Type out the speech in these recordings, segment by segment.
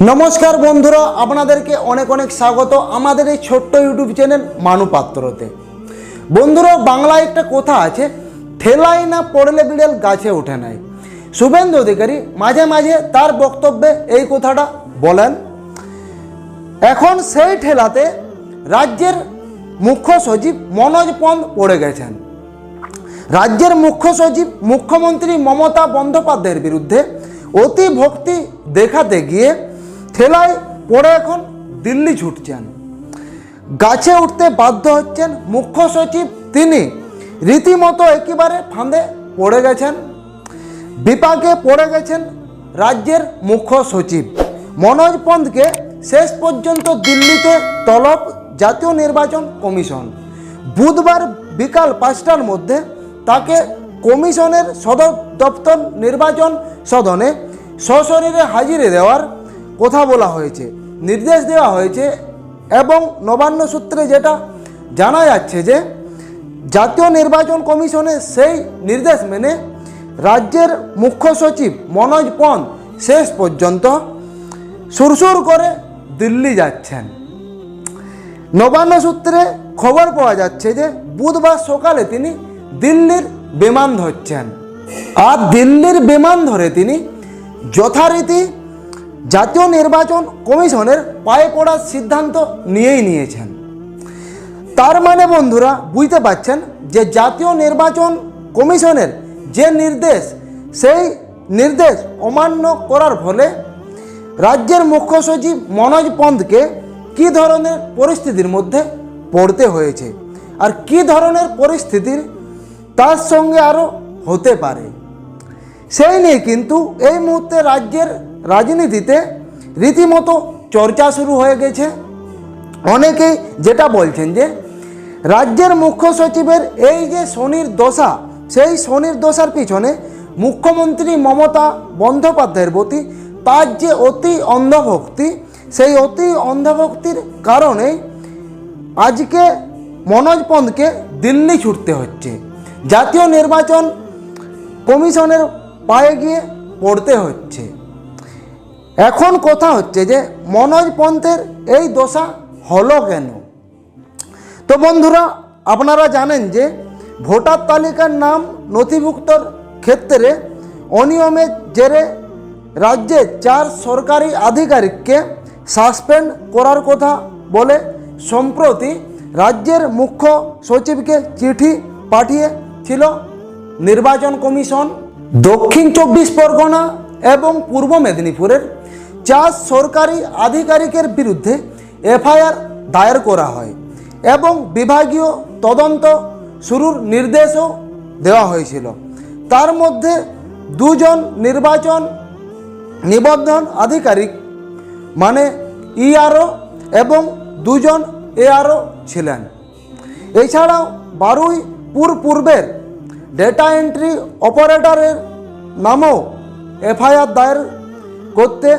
নমস্কার বন্ধুরা, আপনাদেরকে অনেক অনেক স্বাগত আমাদের এই ছোট্ট ইউটিউব চ্যানেল মানু পাত্রতে। বন্ধুরা, বাংলায় একটা কথা আছে ঠেলাই না পড়লে বিড়াল গাছে ওঠে নাই। শুভেন্দু অধিকারী মাঝে মাঝে তার বক্তব্যে এই কথাটা বলেন। এখন সেই ঠেলাতে রাজ্যের মুখ্য সচিব মনোজ পন্থ পড়ে গেছেন। রাজ্যের মুখ্য সচিব মুখ্যমন্ত্রী মমতা বন্দ্যোপাধ্যায়ের বিরুদ্ধে অতি ভক্তি দেখাতে গিয়ে ঠেলায় পড়ে এখন দিল্লি ছুটছেন। গাছে উঠতে বাধ্য হচ্ছেন মুখ্য সচিব। তিনি রীতিমতো একেবারে ফাঁদে পড়ে গেছেন। বিপাকে পড়ে গেছেন রাজ্যের মুখ্য সচিব। মনোজ পন্থকে শেষ পর্যন্ত দিল্লিতে তলব জাতীয় নির্বাচন কমিশন। বুধবার বিকাল পাঁচটার মধ্যে তাকে কমিশনের সদর দপ্তর নির্বাচন সদনে সশরীরে হাজিরে দেওয়ার কথা বলা হয়েছে, নির্দেশ দেওয়া হয়েছে এবং নবান্ন সূত্রে যেটা জানা যাচ্ছে যে জাতীয় নির্বাচন কমিশনের সেই নির্দেশ মেনে রাজ্যের মুখ্য সচিব মনোজ পন্থ শেষ পর্যন্ত সুরসুর করে দিল্লি যাচ্ছেন। নবান্ন সূত্রে খবর পাওয়া যাচ্ছে যে বুধবার সকালে তিনি দিল্লির বিমান ধরছেন। আর দিল্লির বিমান ধরে তিনি যথারীতি জাতীয় নির্বাচন কমিশনের পায়ে পড়ার সিদ্ধান্ত নিয়েই নিয়েছেন। তার মানে বন্ধুরা, বুঝতে পাচ্ছেন যে জাতীয় নির্বাচন কমিশনের যে নির্দেশ, সেই নির্দেশ অমান্য করার ফলে রাজ্যের মুখ্য সচিব মনোজ পন্থকে কী ধরনের পরিস্থিতির মধ্যে পড়তে হয়েছে? আর কী ধরনের পরিস্থিতির তার সঙ্গে আরও হতে পারে? সেই নিয়ে কিন্তু এই মুহূর্তে রাজ্যের রাজনীতিতে রীতিমতো চর্চা শুরু হয়ে গেছে। অনেকেই যেটা বলছেন যে, রাজ্যের মুখ্য সচিবের এই যে শনির দশা, সেই শনির দশার পিছনে মুখ্যমন্ত্রী মমতা বন্দ্যোপাধ্যায়ের প্রতি তার যে অতি অন্ধভক্তি, সেই অতি অন্ধভক্তির কারণে আজকে মনোজ পন্থকে দিল্লি ছুটতে হচ্ছে। জাতীয় নির্বাচন কমিশনের পায়ে গিয়ে পড়তে হচ্ছে। এখন কথা হচ্ছে যে মনোজ পন্থের এই দশা হলো কেন? তো বন্ধুরা, আপনারা জানেন যে ভোটার তালিকার নাম নথিভুক্তর ক্ষেত্রে অনিয়মের জেরে রাজ্যে চার সরকারি আধিকারিককে সাসপেন্ড করার কথা বলে সম্প্রতি রাজ্যের মুখ্য সচিবকে চিঠি পাঠিয়েছিল নির্বাচন কমিশন। দক্ষিণ চব্বিশ পরগনা এবং পূর্ব মেদিনীপুরের চার সরকারি আধিকারিকের বিরুদ্ধে এফআইআর দায়ের করা হয় এবং বিভাগীয় তদন্ত শুরুর নির্দেশও দেওয়া হয়েছিল। তার মধ্যে দুজন নির্বাচন নিবন্ধন আধিকারিক মানে ইআরও এবং দুজন এআরও ছিলেন। এছাড়াও বারুই পুর পূর্বের ডেটা এন্ট্রি অপারেটরের নামও এফআইআর দায়ের করতে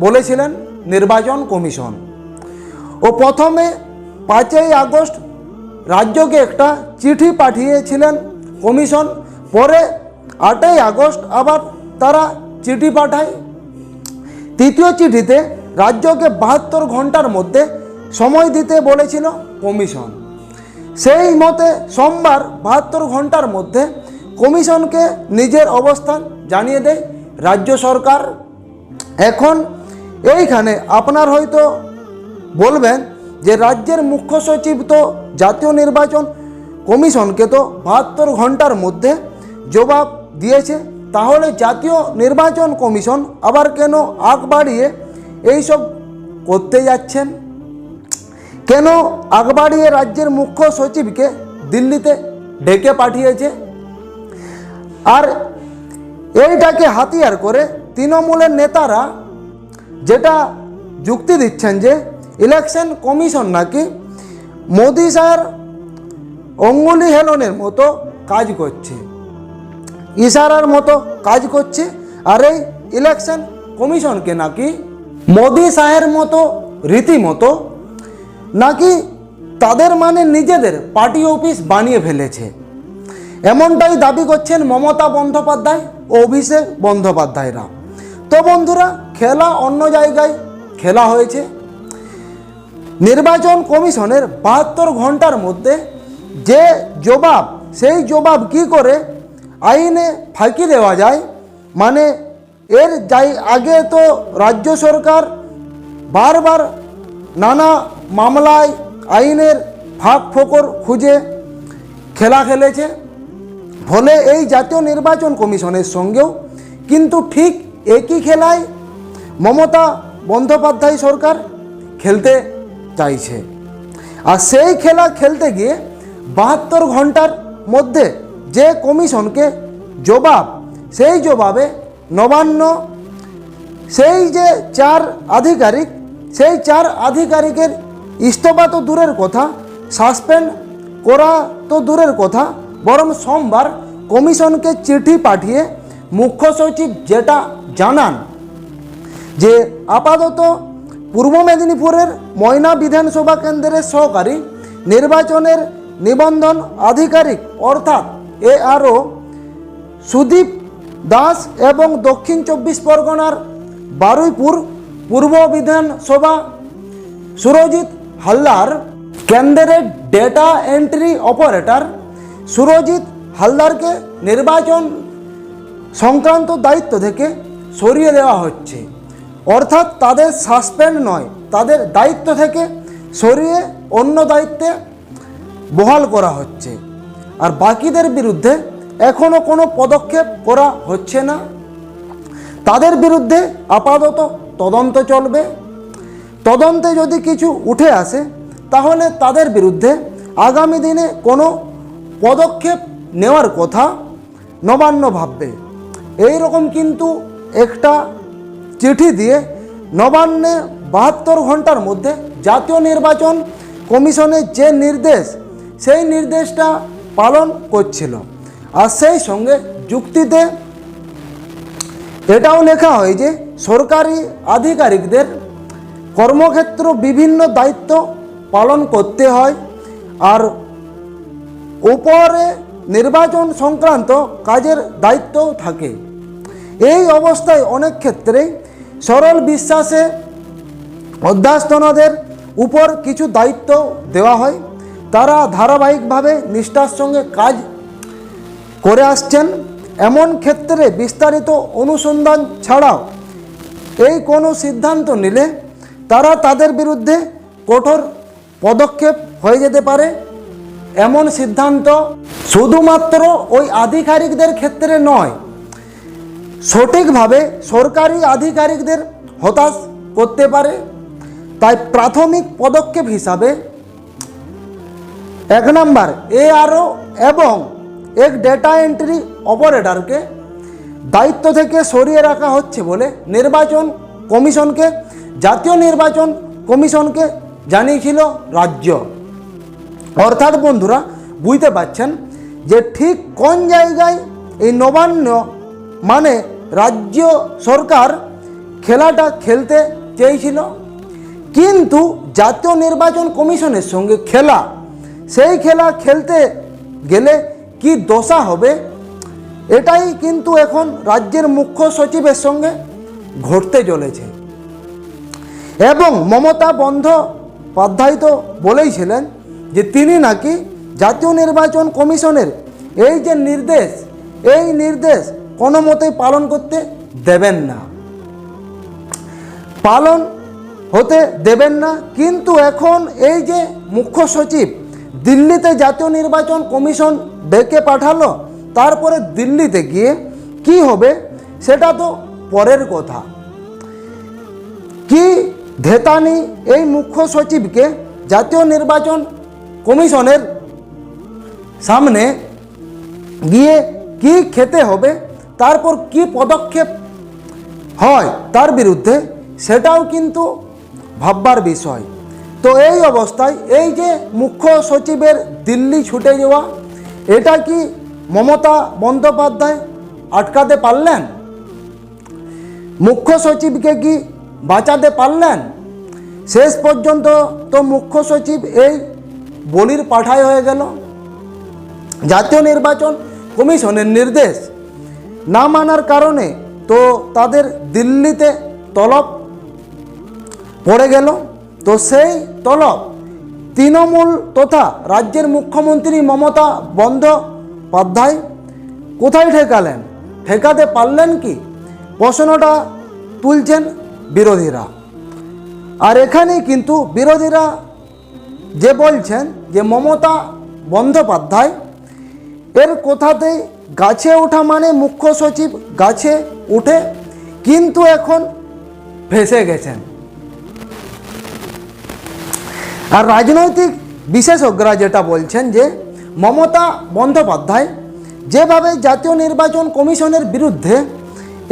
বলেছিলেন নির্বাচন কমিশন। ও প্রথমে পাঁচই আগস্ট রাজ্যকে একটা চিঠি পাঠিয়েছিলেন কমিশন। পরে আটই আগস্ট আবার তারা চিঠি পাঠায়। তৃতীয় চিঠিতে রাজ্যকে বাহাত্তর ঘণ্টার মধ্যে সময় দিতে বলেছিল কমিশন। সেই মতে সোমবার বাহাত্তর ঘণ্টার মধ্যে কমিশনকে নিজের অবস্থান জানিয়ে দেয় রাজ্য সরকার। এখন এইখানে আপনার হয়তো বলবেন যে রাজ্যের মুখ্য সচিব তো জাতীয় নির্বাচন কমিশনকে তো বাহাত্তর ঘণ্টার মধ্যে জবাব দিয়েছে। তাহলে জাতীয় নির্বাচন কমিশন আবার কেন আগ বাড়িয়ে এইসব করতে যাচ্ছেন? কেন আগবাড়িয়ে রাজ্যের মুখ্য সচিবকে দিল্লিতে ডেকে পাঠিয়েছে? আর এইটাকে হাতিয়ার করে তৃণমূলের নেতারা যেটা যুক্তি দিচ্ছেন যে ইলেকশন কমিশন নাকি মোদি স্যার অঙ্গুলি হেলনের মতো কাজ করছে, ইশারার মতো কাজ করছে, আর এই ইলেকশন কমিশনকে নাকি মোদি শাহের মতো রীতিমতো নাকি তাদের মানে নিজেদের পার্টি অফিস বানিয়ে ফেলেছে। এমনটাই দাবি করছেন মমতা বন্দ্যোপাধ্যায় ও অভিষেক বন্দ্যোপাধ্যায়রা। তো বন্ধুরা, খেলা অন্য জায়গায় খেলা হয়েছে। নির্বাচন কমিশনের বাহাত্তর ঘণ্টার মধ্যে যে জবাব, সেই জবাব কি করে আইনে ফাঁকি দেওয়া যায়? মানে এর যাই, আগে তো রাজ্য সরকার বারবার নানা মামলায় আইনের ফাঁক ফোকর খুঁজে খেলা খেলেছে। ফলে এই জাতীয় নির্বাচন কমিশনের সঙ্গেও কিন্তু ঠিক একই খেলায় মমতা বন্দ্যোপাধ্যায় সরকার খেলতে চাইছে। আর সেই খেলা খেলতে গিয়ে বাহাত্তর ঘণ্টার মধ্যে যে কমিশনকে জবাব, সেই জবাবে নবান্ন, সেই যে চার আধিকারিক, সেই চার আধিকারিকের ইস্তফা তো দূরের কথা, সাসপেন্ড করা তো দূরের কথা, বরং সোমবার কমিশনকে চিঠি পাঠিয়ে মুখ্য সচিব যেটা জানান যে আপাতত পূর্ব মেদিনীপুরের ময়না বিধানসভা কেন্দ্রের সহকারী নির্বাচনের নিবন্ধন আধিকারিক অর্থাৎ এআরও সুদীপ দাস এবং দক্ষিণ চব্বিশ পরগনার বারুইপুর পূর্ব বিধানসভা সুরজিৎ হালদার, কেন্দ্রের ডেটা এন্ট্রি অপারেটর সুরজিৎ হালদারকে নির্বাচন সংক্রান্ত দায়িত্ব থেকে সরিয়ে দেওয়া হচ্ছে। অর্থাৎ তাদের সাসপেন্ড নয়, তাদের দায়িত্ব থেকে সরিয়ে অন্য দায়িত্বে বহাল করা হচ্ছে। আর বাকিদের বিরুদ্ধে এখনও কোনো পদক্ষেপ করা হচ্ছে না। তাদের বিরুদ্ধে আপাতত তদন্ত চলবে। তদন্তে যদি কিছু উঠে আসে, তাহলে তাদের বিরুদ্ধে আগামী দিনে কোনো পদক্ষেপ নেওয়ার কথা নবান্ন ভাববে। এই রকম কিন্তু একটা চিঠি দিয়ে নবান্নে বাহাত্তর ঘণ্টার মধ্যে জাতীয় নির্বাচন কমিশনের যে নির্দেশ, সেই নির্দেশটা পালন করছিল। আর সেই সঙ্গে যুক্তিতে এটাও লেখা হয় যে সরকারি আধিকারিকদের কর্মক্ষেত্র বিভিন্ন দায়িত্ব পালন করতে হয় আর উপরে নির্বাচন সংক্রান্ত কাজের দায়িত্বও থাকে। এই অবস্থায় অনেক ক্ষেত্রেই সরল বিশ্বাসে অধ্যাস্তনদের উপর কিছু দায়িত্ব দেওয়া হয়। তারা ধারাবাহিকভাবে নিষ্ঠার সঙ্গে কাজ করে আসছেন। এমন ক্ষেত্রে বিস্তারিত অনুসন্ধান ছাড়াও এই কোনো সিদ্ধান্ত নিলে তারা তাদের বিরুদ্ধে কঠোর পদক্ষেপ হয়ে যেতে পারে এমন সিদ্ধান্ত শুধুমাত্র ওই আধিকারিকদের ক্ষেত্রে নয়, সঠিকভাবে সরকারি আধিকারিকদের হতাশ করতে পারে। তাই প্রাথমিক পদক্ষেপ হিসাবে এক নাম্বার, এআরও এবং এক ডেটা এন্ট্রি অপারেটরকে দায়িত্ব থেকে সরিয়ে রাখা হচ্ছে বলে নির্বাচন কমিশনকে জাতীয় নির্বাচন কমিশনকে জানিয়েছিল রাজ্য। অর্থাৎ বন্ধুরা, বুঝতে পারছেন যে ঠিক কোন জায়গায় এই নবান্ন মানে রাজ্য সরকার খেলাটা খেলতে চেয়েছিল, কিন্তু জাতীয় নির্বাচন কমিশনের সঙ্গে খেলা, সেই খেলা খেলতে গেলে কি দশা হবে, এটাই কিন্তু এখন রাজ্যের মুখ্য সচিবের সঙ্গে ঘটতে চলেছে। এবং মমতা বন্দ্যোপাধ্যায় তো বলেইছিলেন যে তিনি নাকি জাতীয় নির্বাচন কমিশনের এই যে নির্দেশ, এই নির্দেশ কোনো মতেই পালন করতে দেবেন না। পালন হতে দেবেন না, কিন্তু এখন এই যে মুখ্য সচিব দিল্লিতে জাতীয় নির্বাচন কমিশন ডেকে পাঠালো, তারপরে দিল্লিতে গিয়ে কি হবে সেটা তো পরের কথা। কি ধেতানি এই মুখ্য সচিবকে জাতীয় নির্বাচন কমিশনের সামনে গিয়ে কি খেতে হবে, তারপর কি পদক্ষেপ হয় তার বিরুদ্ধে সেটাও কিন্তু ভাববার বিষয়। তো এই অবস্থায় এই যে মুখ্য সচিবের দিল্লি ছুটে যাওয়া, এটা কি মমতা বন্দ্যোপাধ্যায় আটকাতে পারলেন? মুখ্য সচিবকে কি বাঁচাতে পারলেন? শেষ পর্যন্ত তো মুখ্য সচিব এই বলির পাঠায় হয়ে গেল। জাতীয় নির্বাচন কমিশনের নির্দেশ না মানার কারণে তো তাদের দিল্লিতে তলব পড়ে গেল। তো সেই তলব তৃণমূল তথা রাজ্যের মুখ্যমন্ত্রী মমতা বন্দ্যোপাধ্যায় কোথায় ঠেকালেন? ঠেকাতে পারলেন কি? প্রশ্নটা তুলছেন বিরোধীরা। আর এখানে কিন্তু বিরোধীরা যে বলছেন যে মমতা বন্দ্যোপাধ্যায়, এর কথাতেই গাছে ওঠা মানে মুখ্য সচিব গাছে উঠে কিন্তু এখন ভেসে গেছেন। আর রাজনৈতিক বিশেষজ্ঞরা যেটা বলছেন যে মমতা বন্দ্যোপাধ্যায় যেভাবে জাতীয় নির্বাচন কমিশনের বিরুদ্ধে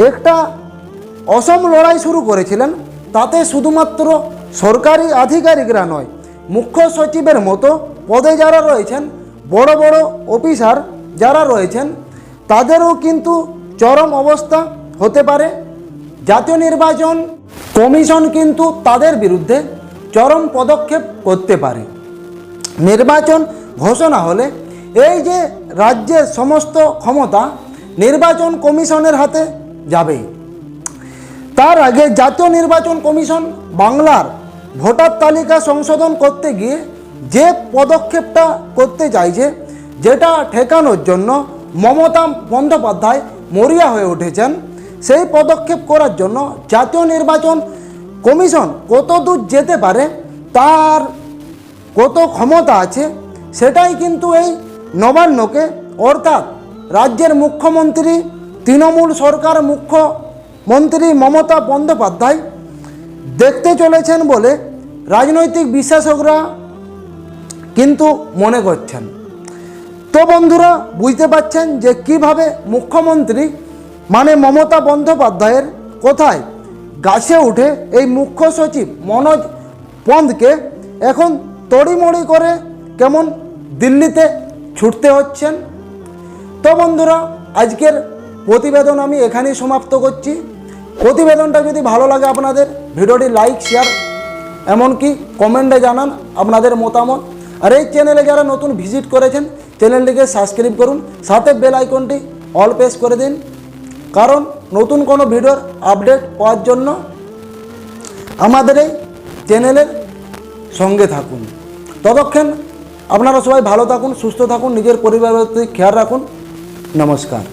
একটা অসম লড়াই শুরু করেছিলেন। তাতে শুধুমাত্র সরকারি আধিকারিকরা নয়, মুখ্য সচিবের মতো পদে যারা রয়েছেন, বড় বড় অফিসার যারা রয়েছেন, তাদেরও কিন্তু চরম অবস্থা হতে পারে। জাতীয় নির্বাচন কমিশন কিন্তু তাদের বিরুদ্ধে চরম পদক্ষেপ করতে পারে। নির্বাচন ঘোষণা হলে এই যে রাজ্যের সমস্ত ক্ষমতা নির্বাচন কমিশনের হাতে যাবে তার আগে জাতীয় নির্বাচন কমিশন বাংলার ভোটার তালিকা সংশোধন করতে গিয়ে যে পদক্ষেপটা করতে চাইছে, যেটা ঠেকানোর জন্য মমতা বন্দ্যোপাধ্যায় মরিয়া হয়ে উঠেছেন, সেই পদক্ষেপ করার জন্য জাতীয় নির্বাচন কমিশন কত দূর যেতে পারে, তার কত ক্ষমতা আছে, সেটাই কিন্তু এই নবান্নকে অর্থাৎ রাজ্যের মুখ্যমন্ত্রী তৃণমূল সরকার মুখ্যমন্ত্রী মমতা বন্দ্যোপাধ্যায় দেখতে চলেছেন বলে রাজনৈতিক বিশেষজ্ঞরা কিন্তু মনে করছেন। তো বন্ধুরা, বুঝতে পারছেন যে কীভাবে মুখ্যমন্ত্রী মানে মমতা বন্দ্যোপাধ্যায়ের কোথায় গাছে উঠে এই মুখ্য সচিব মনোজ পন্দকে এখন তড়িমড়ি করে কেমন দিল্লিতে ছুটতে হচ্ছেন। তো বন্ধুরা, আজকের প্রতিবেদন আমি এখানেই সমাপ্ত করছি। প্রতিবেদনটা যদি ভালো লাগে আপনাদের, ভিডিওটি লাইক শেয়ার এমনকি কমেন্টে জানান আপনাদের মতামত। আর এই চ্যানেলে যারা নতুন ভিজিট করেছেন চ্যানেলটিকে সাবস্ক্রাইব করুন, সাথে বেল আইকনটি অল প্রেস করে দিন। কারণ নতুন কোনো ভিডিওর আপডেট পাওয়ার জন্য আমাদের এই চ্যানেলের সঙ্গে থাকুন। ততক্ষণ আপনারা সবাই ভালো থাকুন, সুস্থ থাকুন, নিজের পরিবারের প্রতি খেয়াল রাখুন। নমস্কার।